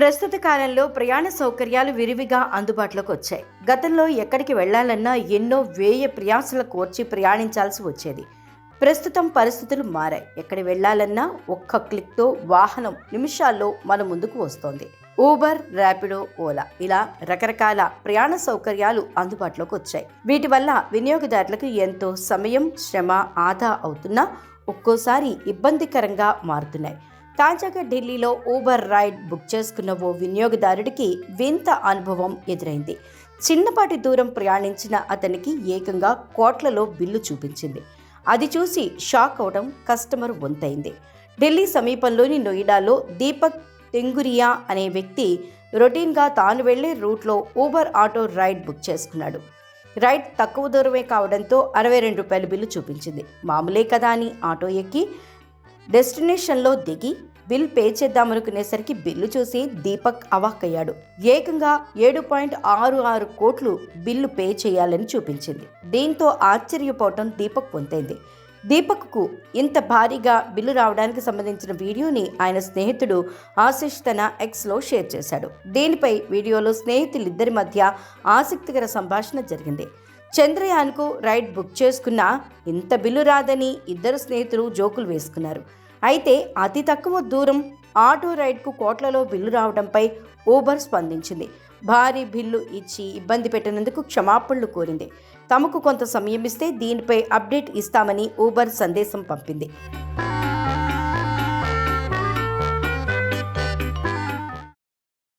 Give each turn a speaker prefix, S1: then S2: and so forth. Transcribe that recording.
S1: ప్రస్తుత కాలంలో ప్రయాణ సౌకర్యాలు విరివిగా అందుబాటులోకి వచ్చాయి. గతంలో ఎక్కడికి వెళ్ళాలన్నా ఎన్నో వేయ ప్రయాసల కోర్చి ప్రయాణించాల్సి వచ్చేది. ప్రస్తుతం పరిస్థితులు మారాయి. ఎక్కడికి వెళ్ళాలన్నా ఒక్క క్లిక్తో వాహనం నిమిషాల్లో మన ముందుకు వస్తోంది. ఊబర్ ర్యాపిడో ఓలా ఇలా రకరకాల ప్రయాణ సౌకర్యాలు అందుబాటులోకి వచ్చాయి. వీటి వల్ల వినియోగదారులకు ఎంతో సమయం శ్రమ ఆదా అవుతున్నా ఒక్కోసారి ఇబ్బందికరంగా మారుతున్నాయి. తాజాగా ఢిల్లీలో ఊబర్ రైడ్ బుక్ చేసుకున్న ఓ వినియోగదారుడికి వింత అనుభవం ఎదురైంది. చిన్నపాటి దూరం ప్రయాణించిన అతనికి ఏకంగా కోట్లలో బిల్లు చూపించింది. అది చూసి షాక్ అవడం కస్టమర్ వంతైంది. ఢిల్లీ సమీపంలోని నోయిడాలో దీపక్ తెంగురియా అనే వ్యక్తి రొటీన్గా తాను వెళ్ళే రూట్లో ఊబర్ ఆటో రైడ్ బుక్ చేసుకున్నాడు. రైడ్ తక్కువ దూరమే కావడంతో అరవై రెండు రూపాయల బిల్లు చూపించింది. మామూలే కదా అని ఆటో ఎక్కి డెస్టినేషన్లో దిగి బిల్ పే చేద్దామనుకునేసరికి బిల్లు చూసి దీపక్ అవాక్కయ్యాడు. ఏకంగా ఏడు పాయింట్ ఆరు ఆరు కోట్లు బిల్లు పే చేయాలని చూపించింది. దీంతో ఆశ్చర్యపోవటం దీపక్ పొందైంది. దీపక్కు ఇంత భారీగా బిల్లు రావడానికి సంబంధించిన వీడియోని ఆయన స్నేహితుడు ఆశిష్ తన ఎక్స్లో షేర్ చేశాడు. దీనిపై వీడియోలో స్నేహితులిద్దరి మధ్య ఆసక్తికర సంభాషణ జరిగింది. చంద్రయాన్కు రైడ్ బుక్ చేసుకున్నా ఇంత బిల్లు రాదని ఇద్దరు స్నేహితులు జోకులు వేసుకున్నారు. అయితే అతి తక్కువ దూరం ఆటో రైడ్కు కోట్లలో బిల్లు రావడంపై ఊబర్ స్పందించింది. భారీ బిల్లు ఇచ్చి ఇబ్బంది పెట్టినందుకు క్షమాపణలు కోరింది. తమకు కొంత సమయం ఇస్తే దీనిపై అప్డేట్ ఇస్తామని ఊబర్ సందేశం పంపింది.